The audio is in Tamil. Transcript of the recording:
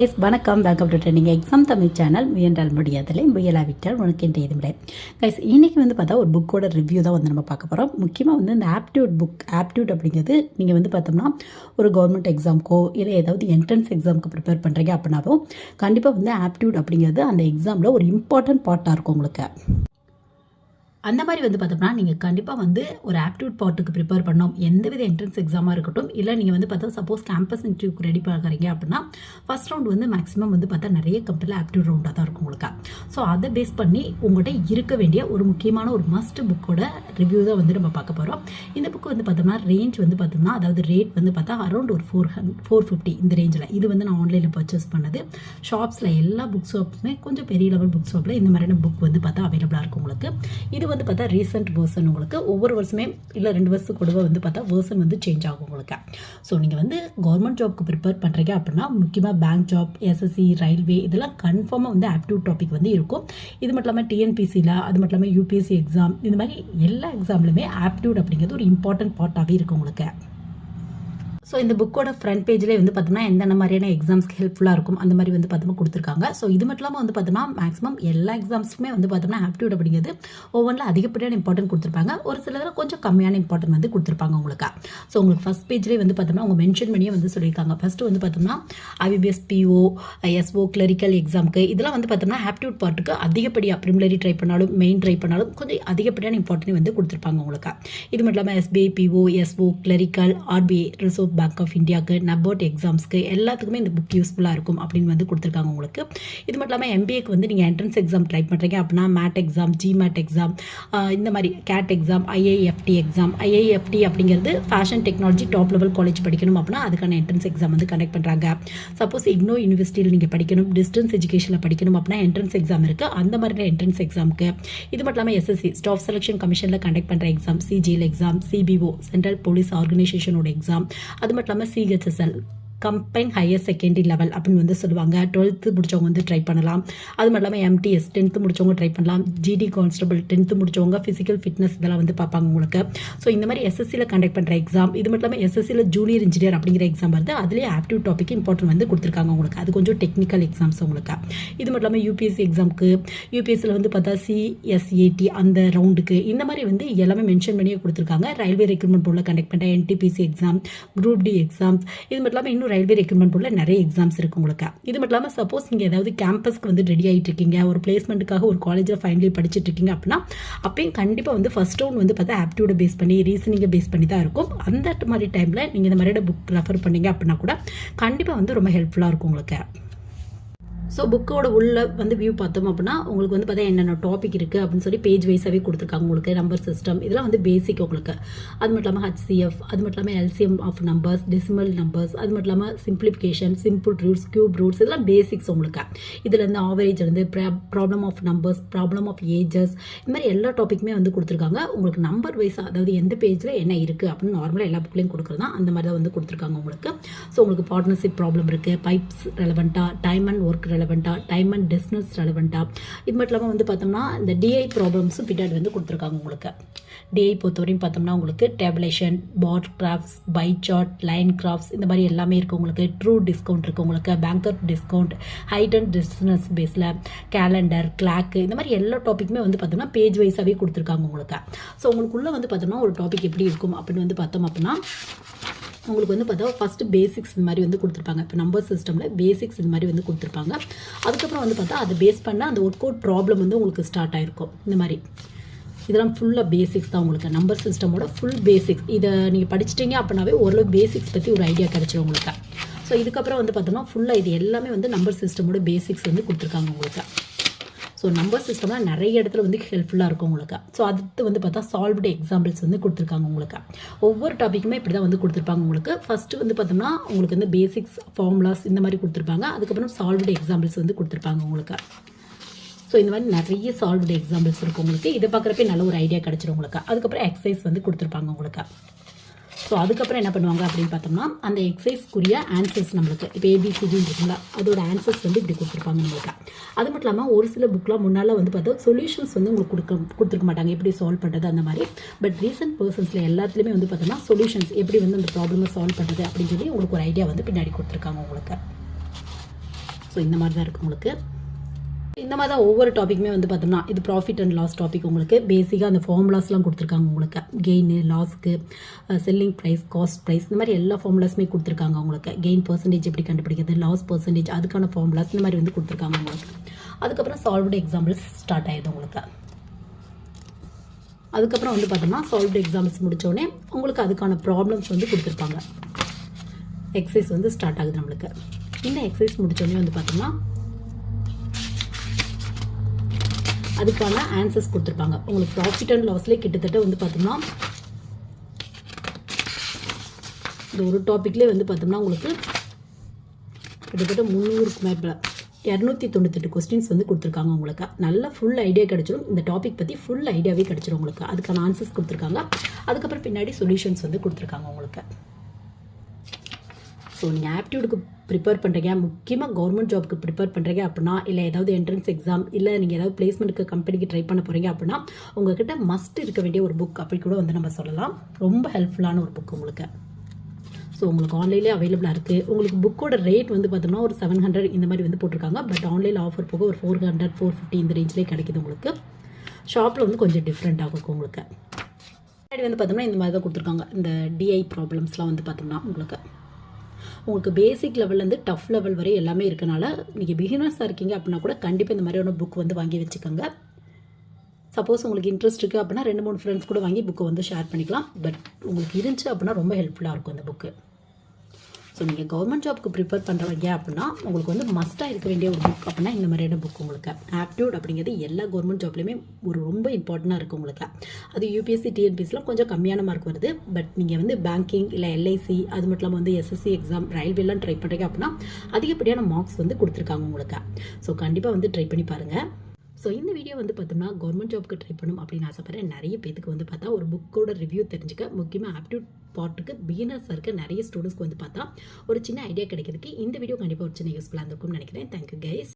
எஸ் வணக்கம். Welcome to trending exam Tamil channel முயன்றால் முடியாதலை முயலாவிட்டால் உனக்கு என்ற இதுமில்லை கைஸ் இன்றைக்கி வந்து பார்த்தா ஒரு புக்கோட ரிவ்யூ தான் வந்து நம்ம பார்க்க போகிறோம் முக்கியமாக வந்து இந்த ஆப்டியூட் புக் ஆப்டியூட் அப்படிங்கிறது நீங்கள் வந்து பார்த்தோம்னா ஒரு கவர்மெண்ட் எக்ஸாம்க்கோ இல்லை ஏதாவது என்ட்ரன்ஸ் எக்ஸாமுக்கு ப்ரிப்பேர் பண்ணுறீங்க அப்படின்னாலும் கண்டிப்பாக வந்து ஆப்டியூட் அப்படிங்கிறது அந்த எக்ஸாமில் ஒரு இம்பார்ட்டன்ட் பார்ட்டாக இருக்கும் உங்களுக்கு. அந்த மாதிரி வந்து பார்த்தோம்னா நீங்கள் கண்டிப்பாக வந்து ஒரு ஆப்டியூட் பாட்டுக்கு ப்ரிப்பேர் பண்ணோம் எந்தவித என்ட்ரன்ஸ் எக்ஸாமாக இருக்கட்டும் இல்லை நீங்கள் வந்து பார்த்தா சப்போஸ் கேம்பஸ் இன்டர்வியூக்கு ரெடி பண்ணுறீங்க அப்படின்னா ஃபஸ்ட் ரவுண்ட் வந்து மேக்ஸிமம் வந்து பார்த்தா நிறைய கம்பெனியில் ஆப்டியூட் ரவுண்டாக தான் இருக்கும் உங்களுக்கு. ஸோ அதை பேஸ் பண்ணி உங்கள்கிட்ட இருக்க வேண்டிய ஒரு முக்கியமான ஒரு மஸ்ட் புக்கோட ரிவ்யூ தான் வந்து நம்ம பார்க்க போகிறோம் இந்த புக் வந்து பார்த்தோம்னா ரேஞ்ச் வந்து பார்த்தோம்னா அதாவது ரேட் வந்து பார்த்தா அரௌண்ட் ஒரு ஃபோர் ஹண்ட் ஃபோர் ஃபிஃப்டி இந்த ரேஞ்சில் இது வந்து நான் ஆன்லைனில் பர்ச்சேஸ் பண்ணது. ஷாப்ஸில் எல்லா புக் ஷாப்ஸுமே கொஞ்சம் பெரிய லெவல் புக் ஷாப்பில் இந்த மாதிரியான புக் வந்து பார்த்தா அவைலபிளாக இருக்கும் உங்களுக்கு. இது வந்து பார்த்தா ரீசெண்ட் வேர்சன் உங்களுக்கு ஒவ்வொரு வருஷமே இல்லை ரெண்டு வருஷத்துக்கு கூடவே வந்து பார்த்தா வேர்சன் வந்து சேஞ்ச் ஆகும் உங்களுக்கு. ஸோ நீங்கள் வந்து கவர்மெண்ட் ஜாப்க்கு ப்ரிப்பேர் பண்ணுறீங்க அப்படின்னா முக்கியமாக பேங்க் ஜாப் எஸ்எஸ்சி ரயில்வே இதெல்லாம் கன்ஃபார்மாக வந்து ஆப்டியூட் டாபிக் வந்து இருக்கும். இது மட்டும் இல்லாமல் டிஎன்பிசியில் அது மட்டும் இல்லாமல் யூபிஎஸ்சி எக்ஸாம் இந்த மாதிரி எல்லா எக்ஸாம்லையுமே ஆப்டியூட் அப்படிங்கிறது ஒரு இம்பார்ட்டன்ட் பார்ட்டாகவே இருக்கும் உங்களுக்கு. ஸோ இந்த புக்கோட ஃப்ரண்ட் பேஜ்லேயே வந்து பார்த்தோம்னா எந்தெந்த மாதிரியான எக்ஸாம்ஸ்க்கு ஹெல்ப்ஃபுல்லாக இருக்கும் அந்த மாதிரி வந்து பார்த்தோம்னா கொடுத்துருக்காங்க. ஸோ இது மட்டும் இல்லாமல் வந்து பார்த்தோம்னா மேக்ஸிமம் எல்லா எக்ஸாம்ஸுமே வந்து பார்த்தோம்னா ஆப்டியூட் அப்படிங்கிறது ஒவ்வொன்றில் அதிகப்படியான இம்பார்ட்டன்ட் கொடுத்துருப்பாங்க. ஒரு சிலதில் கொஞ்சம் கம்மியான இம்பார்ட்டன்ட் வந்து கொடுத்துருப்பாங்க உங்களுக்கு. ஸோ உங்களுக்கு ஃபஸ்ட் பேஜ்லேயே வந்து பார்த்தோம்னா அவங்க மென்ஷன் பண்ணியே வந்து சொல்லியிருக்காங்க. ஃபஸ்ட்டு வந்து பார்த்தோம்னா ஐபிபிஎஸ் பிஓ எஸ்ஓ கிளரிக்கல் எக்ஸாமுக்கு இதெல்லாம் வந்து பார்த்தோம்னா ஆப்டியூட் பார்ட்டுக்கு அதிகப்படியாக ப்ரிமிலரி ட்ரை பண்ணாலும் மெயின் ட்ரை பண்ணாலும் கொஞ்சம் அதிகப்படியான இம்பார்ட்டன்ட் வந்து கொடுத்துருப்பாங்க உங்களுக்கு. இது மட்டும் இல்லாமல் SBI PO SO clerical RBI reserve bank of இந்தியாவுக்கு நபோட் எக்ஸாம்ஸ்க்கு எல்லாத்துக்குமே இந்த புக் யூஸ்ஃபுல்லாக இருக்கும் அப்படின்னு வந்து கொடுத்துருக்காங்க உங்களுக்கு. இது மட்டும் இல்லாமல் எம்பிஏக்கு வந்து நீங்கள் என்ட்ரன்ஸ் எக்ஸாம் ட்ரை பண்ணுறீங்க அப்படின்னா மேட் எக்ஸாம் ஜிமேட் எக்ஸாம் இந்த மாதிரி CAT exam IAFT exam IAFT அப்படிங்கிறது fashion technology top level college படிக்கணும் அப்படின்னா அதுக்கான என்ட்ரன்ஸ் எக்ஸாம் வந்து கண்டக்ட் பண்ணுறாங்க சப்போஸ் இக்னோ யூனிவர்சிட்டியில் நீங்கள் படிக்கணும் டிஸ்டன்ஸ் எஜுகேஷனில் படிக்கணும் அப்படின்னா என்ட்ரன்ஸ் எக்ஸாம் இருக்குது அந்த மாதிரி என்ட்ரன்ஸ் எக்ஸாமுக்கு இது மட்டும் இல்லாமல் எஸ்எஸ்சி ஸ்டாஃப் செலெக்ஷன் கமிஷனில் கண்டக்ட் பண்ணுற exam CGL exam CPO central police ஆர்கனைசேஷனோட exam அது மட்டும் இல்லாமல் CHSL combine higher secondary level அப்படின்னு வந்து சொல்லுவாங்க. டுவெல்த்து முடிச்சவங்க வந்து ட்ரை பண்ணலாம். அது மட்டும் இல்லாமல் எம்டிஎஸ் டென்த்து முடிச்சவங்க ட்ரை பண்ணலாம். ஜிடி கான்ஸ்டபிள் டென்த்து முடித்தவங்க ஃபிசிக்கல் ஃபிட்னஸ் இதெல்லாம் வந்து பார்ப்பாங்க உங்களுக்கு. ஸோ இந்த மாதிரி எஸ்எஸ்சியில் கண்டக்ட் பண்ணுற எக்ஸாம் இது மட்டும் இல்லாமல் எஸ்எஸ்சியில் ஜூனியர் இன்ஜினியர் அப்படிங்கிற எக்ஸாம் வருது அதுலேயே ஆப்டிவ் டாபிக் இம்பார்ட்டன்ட் வந்து கொடுத்துருக்காங்க உங்களுக்கு. அது கொஞ்சம் டெக்னிக்கல் எக்ஸாம்ஸ் உங்களுக்கு. இது மட்டும் இல்லாமல் யூபிஎஸ்சி எக்ஸாமுக்கு யூபிஎஸ்சியில் வந்து பார்த்தா சிஎஸ்ஏடி அந்த ரவுண்டுக்கு இந்த மாதிரி வந்து எல்லாமே மென்ஷன் பண்ணியே கொடுத்துருக்காங்க. ரயில்வே ரெக்ரூட்மெண்ட் போர்டில் கண்டக்ட் பண்ணுற NTPC exam group D exams இது மட்டும் இல்லாமல் இன்னும் ரயில்வே ரெக்ரூட்மெண்ட் போர்டில் நிறைய எக்ஸாம்ஸ் இருக்கு உங்களுக்கு. இது மட்டும் இல்லாமல் சப்போஸ் நீங்கள் ஏதாவது கேம்பஸ்க்கு வந்து ரெடி ஆகிட்டு இருக்கீங்க ஒரு பிளேஸ்மெண்ட்டுக்காக ஒரு காலேஜில் ஃபைனலி படிச்சுட்டு இருக்கீங்க அப்படின்னா அப்பயும் கண்டிப்பாக வந்து ஃபர்ஸ்ட் ரவுண்ட் வந்து பார்த்தா ஆப்டியூட பேஸ் பண்ணி ரீசனிங்கை பேஸ் பண்ணி தான் இருக்கும். அந்த மாதிரி டைமில் நீங்கள் இந்த மாதிரியோட புக் ரெஃபர் பண்ணீங்க அப்படின்னா கூட கண்டிப்பாக வந்து ரொம்ப ஹெல்ப்ஃபுல்லாக இருக்கும் உங்களுக்கு. ஸோ புக்கோட உள்ள வந்து வியூ பார்த்தோம் அப்படின்னா உங்களுக்கு வந்து பார்த்தா என்னென்ன டாபிக் இருக்குது அப்படின்னு சொல்லி பேஜ் வைஸாகவே கொடுத்துருக்காங்க உங்களுக்கு. நம்பர் சிஸ்டம் இதெல்லாம் வந்து பேசிக் உங்களுக்கு. அது மட்டும் இல்லாமல் ஹச்சிஎஃப் அது மட்டும் இல்லாமல் LCM of numbers decimal numbers அது மட்டும் இல்லாமல் simplification simple roots cube roots இதெல்லாம் பேசிக்ஸ் உங்களுக்கு. இதில் இருந்து ஆவரேஜ் இருந்து problem of numbers problem of ages இந்த மாதிரி எல்லா டாப்பிக்குமே வந்து கொடுத்துருக்காங்க. உங்களுக்கு நம்பர் வைஸ் அதாவது எந்த பேஜில் என்ன இருக்குது அப்படின்னு நார்மலாக எல்லா புக்லையும் கொடுக்குறது தான் அந்த மாதிரி தான் வந்து கொடுத்துருக்காங்க உங்களுக்கு. ஸோ உங்களுக்கு பார்ட்னர்ஷிப் ப்ராப்ளம் இருக்குது பைப்ஸ் ரெலவெண்ட்டாக டைம் அண்ட் ஒர்க் ரெலவெண்ட்டாக டைம் அண்ட் டிஸ்டன்ஸ் ரெலவெண்ட்டாக இது மட்டும் இல்லாமல் வந்து பார்த்தோம்னா இந்த டிஐ ப்ராப்ளம்ஸும் பின்னாடி வந்து கொடுத்துருக்காங்க உங்களுக்கு. டிஐ பொறுத்தவரையும் பார்த்தோம்னா உங்களுக்கு tabulation bar graphs pie chart line graphs இந்த மாதிரி எல்லாமே இருக்குது உங்களுக்கு. ட்ரூ டிஸ்கவுண்ட் இருக்குது உங்களுக்கு. Banker discount height and distance பேஸில் கேலண்டர் கிளாக்கு இந்த மாதிரி எல்லா டாப்பிக்குமே வந்து பார்த்தோம்னா பேஜ் வைஸாகவே கொடுத்துருக்காங்க உங்களுக்கு. ஸோ உங்களுக்குள்ளே வந்து பார்த்தோம்னா ஒரு டாபிக் எப்படி இருக்கும் அப்படின்னு வந்து பார்த்தோம் அப்படின்னா உங்களுக்கு வந்து பார்த்தா ஃபஸ்ட்டு பேசிக்ஸ் இந்த மாதிரி வந்து கொடுத்துருப்பாங்க. இப்போ நம்பர் சிஸ்டமில் பேசிக்ஸ் இந்த மாதிரி வந்து கொடுத்துருப்பாங்க. அதுக்கப்புறம் வந்து பார்த்தா அதை பேஸ் பண்ண அந்த ஒர்க் அவுட் ப்ராப்ளம் வந்து உங்களுக்கு ஸ்டார்ட் ஆகிருக்கும் இந்த மாதிரி. இதெல்லாம் ஃபுல்லாக பேசிக்ஸ் தான் உங்களுக்கு. நம்பர் சிஸ்டமோட ஃபுல் பேசிக்ஸ் இதை நீங்கள் படிச்சிட்டிங்க அப்படின்னாவே ஓரளவு பேசிக்ஸ் பற்றி ஒரு ஐடியா கிடச்சிரும் உங்களுக்கு. ஸோ இதுக்கப்புறம் வந்து பார்த்தோம்னா ஃபுல்லாக இது எல்லாமே வந்து நம்பர் சிஸ்டமோட பேசிக்ஸ் வந்து கொடுத்துருக்காங்க உங்களுக்கு. ஸோ நம்பர் சிஸ்டம்லாம் நிறைய இடத்துல வந்து ஹெல்ப்ஃபுல்லாக இருக்கும் உங்களுக்கு. ஸோ அடுத்து வந்து பார்த்தா சால்வ்டு எக்ஸாம்பிள்ஸ் வந்து கொடுத்துருக்காங்க உங்களுக்கு. ஒவ்வொரு டாப்பிக்குமே இப்படி தான் வந்து கொடுத்துருப்பாங்க உங்களுக்கு. ஃபஸ்ட்டு வந்து பார்த்தோம்னா உங்களுக்கு வந்து பேசிக்ஸ் ஃபார்முலாஸ் இந்த மாதிரி கொடுத்துருப்பாங்க. அதுக்கப்புறம் சால்வ்டு எக்ஸாம்பிள்ஸ் வந்து கொடுத்துருப்பாங்க உங்களுக்கு. ஸோ இந்த மாதிரி நிறைய சால்வ்டு எக்ஸாம்பிள்ஸ் இருக்கும் உங்களுக்கு. இதை பார்க்குறப்ப நல்ல ஒரு ஐடியா கிடச்சிரும் உங்களுக்கு. அதுக்கப்புறம் எக்ஸசைஸ் வந்து கொடுத்துருப்பாங்க உங்களுக்கு. ஸோ அதுக்கப்புறம் என்ன பண்ணுவாங்க அப்படின்னு பார்த்தோம்னா அந்த எக்ஸசைஸ்க்குரிய ஆன்சர்ஸ் நம்மளுக்கு இப்போ ஏபிசிடின்னு இருக்குங்களா அதோட ஆன்சர்ஸ் வந்து இப்படி கொடுத்துருப்பாங்க நம்மளுக்கு. அது மட்டும் இல்லாமல் ஒரு சில புக்கெலாம் முன்னால் வந்து பார்த்தா சொல்யூஷன்ஸ் வந்து உங்களுக்கு கொடுக்க கொடுத்துருக்க மாட்டாங்க எப்படி சால்வ் பண்ணுறது அந்த மாதிரி. பட் ரீசன்ட் பர்சன்ஸில் எல்லாத்துலேயுமே வந்து பார்த்தோம்னா சொல்யூஷன்ஸ் எப்படி வந்து அந்த ப்ராப்ளமை சால்வ் பண்ணுறது அப்படின்னு சொல்லி உங்களுக்கு ஒரு ஐடியா வந்து பின்னாடி கொடுத்துருக்காங்க உங்களுக்கு. ஸோ இந்த மாதிரி தான் இருக்குது உங்களுக்கு. இந்த மாதிரி தான் ஒவ்வொரு டாப்பிக்குமே வந்து பார்த்தோம்னா இது ப்ராஃபிட் அண்ட் லாஸ் டாபிக் உங்களுக்கு. பேசிக்காக அந்த ஃபார்முலாஸ்லாம் கொடுத்துருக்காங்க உங்களுக்கு. கெயின் லாஸ்க்கு செல்லிங் ப்ரைஸ் காஸ்ட் ப்ரைஸ் இந்த மாதிரி எல்லா ஃபார்முலாஸுமே கொடுத்துருக்காங்க உங்களுக்கு. கெயின் பர்சன்டேஜ் எப்படி கண்டுபிடிக்கிறது லாஸ் பர்சன்டேஜ் அதுக்கான ஃபார்முலாஸ் இந்த மாதிரி வந்து கொடுத்துருக்காங்க உங்களுக்கு. அதுக்கப்புறம் சால்வ்டு எக்ஸாம்பிள்ஸ் ஸ்டார்ட் ஆகிடுது உங்களுக்கு. அதுக்கப்புறம் வந்து பார்த்தோம்னா சால்வ்டு எக்ஸாம்பிள்ஸ் முடித்தோடனே உங்களுக்கு அதுக்கான ப்ராப்ளம்ஸ் வந்து கொடுத்துருப்பாங்க. எக்ஸசைஸ் வந்து ஸ்டார்ட் ஆகுது நம்மளுக்கு. இந்த எக்ஸசைஸ் முடித்தோடனே வந்து பார்த்தோம்னா அதுக்கான ஆன்சர்ஸ் கொடுத்துருப்பாங்க. உங்களுக்கு ப்ராஃபிட் அண்ட் லாஸ்லேயே கிட்டத்தட்ட வந்து பார்த்தோம்னா இந்த ஒரு டாப்பிக்லேயே வந்து பார்த்தோம்னா உங்களுக்கு கிட்டத்தட்ட முந்நூறுக்கு மேலே இரநூத்தி தொண்ணூத்தெட்டு கொஸ்டின்ஸ் வந்து கொடுத்துருக்காங்க உங்களுக்கு. நல்ல ஃபுல் ஐடியா கிடச்சிரும். இந்த டாபிக் பற்றி ஃபுல் ஐடியாவே கிடச்சிரும் உங்களுக்கு. அதுக்கான ஆன்சர்ஸ் கொடுத்துருக்காங்க. அதுக்கப்புறம் பின்னாடி சொல்யூஷன்ஸ் வந்து கொடுத்துருக்காங்க உங்களுக்கு. ஸோ நீங்கள் ஆப்டியூடுக்கு ப்ரிப்பேர் பண்ணுறீங்க முக்கியமாக கவர்மெண்ட் ஜாப்க்கு ப்ரிப்பேர் பண்ணுறீங்க அப்படின்னா இல்லை ஏதாவது என்ட்ரன்ஸ் எக்ஸாம் இல்லை நீங்கள் ஏதாவது பிளேஸ்மெண்ட்டுக்கு கம்பெனிக்கு ட்ரை பண்ண போகிறீங்க அப்படின்னா உங்ககிட்ட மஸ்ட் இருக்க வேண்டிய ஒரு புக் அப்படி கூட வந்து நம்ம சொல்லலாம். ரொம்ப ஹெல்ப்ஃபுல்லான ஒரு புக் உங்களுக்கு. ஸோ உங்களுக்கு ஆன்லைன்லேயே அவைலபிளாக இருக்குது உங்களுக்கு புக்கோட ரேட் வந்து பார்த்தோம்னா ஒரு செவன் ஹண்ட்ரட் இந்த மாதிரி வந்து போட்டிருக்காங்க. பட் ஆன்லைனில் ஆஃபர் போக ஒரு ஃபோர் ஹண்ட்ரட் ஃபோர் ஃபிஃப்டி இந்த ரேஞ்சிலே கிடைக்குது உங்களுக்கு. ஷாப்பில் வந்து கொஞ்சம் டிஃப்ரெண்ட்டாக இருக்கும் உங்களுக்கு. முன்னாடி வந்து பார்த்தோம்னா இந்த மாதிரி தான் கொடுத்துருக்காங்க. இந்த டிஐ ப்ராப்ளம்ஸ்லாம் வந்து பார்த்தோம்னா உங்களுக்கு. உங்களுக்கு பேசிக் லெவல்லேருந்து டஃப் லெவல் வரை எல்லாமே இருக்கனால நீங்கள் பிகினர்ஸாக இருக்கீங்க அப்படின்னா கூட கண்டிப்பாக இந்த மாதிரியான புக் வந்து வாங்கி வச்சுக்கோங்க. சப்போஸ் உங்களுக்கு இன்ட்ரெஸ்ட் இருக்குது அப்படின்னா ரெண்டு மூணு ஃப்ரெண்ட்ஸ் கூட வாங்கி புக்கை வந்து ஷேர் பண்ணிக்கலாம். பட் உங்களுக்கு இருந்துச்சு அப்படின்னா ரொம்ப ஹெல்ப்ஃபுல்லாக இருக்கும் இந்த புக்கு ஸோ நீங்கள் கவர்மெண்ட் ஜாப்க்கு ப்ரிப்பேர் பண்ணுறவங்க அப்படின்னா உங்களுக்கு வந்து மஸ்ட்டாக இருக்க வேண்டிய ஒரு புக் அப்படின்னா இந்த மாதிரியான புக் உங்களுக்கு. ஆப்டியூட் அப்படிங்கிறது எல்லா கவர்மெண்ட் ஜாப்லையுமே ஒரு ரொம்ப இம்பார்ட்டண்ட்டாக இருக்குது உங்களுக்கு. அது யூபிஎஸ்சி டிஎன்பிஎஸ்லாம் கொஞ்சம் கம்மியான மார்க் வருது. பட் நீங்கள் வந்து பேங்கிங் இல்லை எல்ஐசி அது மட்டும் இல்லாமல் வந்து எஸ்எஸ்சி எக்ஸாம் ரயில்வேலாம் ட்ரை பண்ணுறீங்க அப்படின்னா அதிகப்படியான மார்க்ஸ் வந்து கொடுத்துருக்காங்க உங்களுக்கு. ஸோ கண்டிப்பாக வந்து ட்ரை பண்ணி பாருங்கள் ஸோ இந்த வீடியோ வந்து பார்த்தோம்னா கவர்மெண்ட் ஜாப்க்கு ட்ரை பண்ணும் அப்படின்னு ஆசைப்பட்றேன் நிறைய பேத்துக்கு வந்து பார்த்தா ஒரு புக்கோட ரிவ்யூ தெரிஞ்சுக்க முக்கியமாக ஆப்டியூட் பார்ட்டுக்கு பிகினர்ஸ் இருக்க நிறைய ஸ்டூடெண்ட்ஸ்க்கு வந்து பார்த்தா ஒரு சின்ன ஐடியா கிடைக்கிறதுக்கு இந்த வீடியோ கண்டிப்பாக ஒரு சின்ன யூஸ்ஃபுல்லாக இருந்திருக்கும்னு நினைக்கிறேன். Thank you guys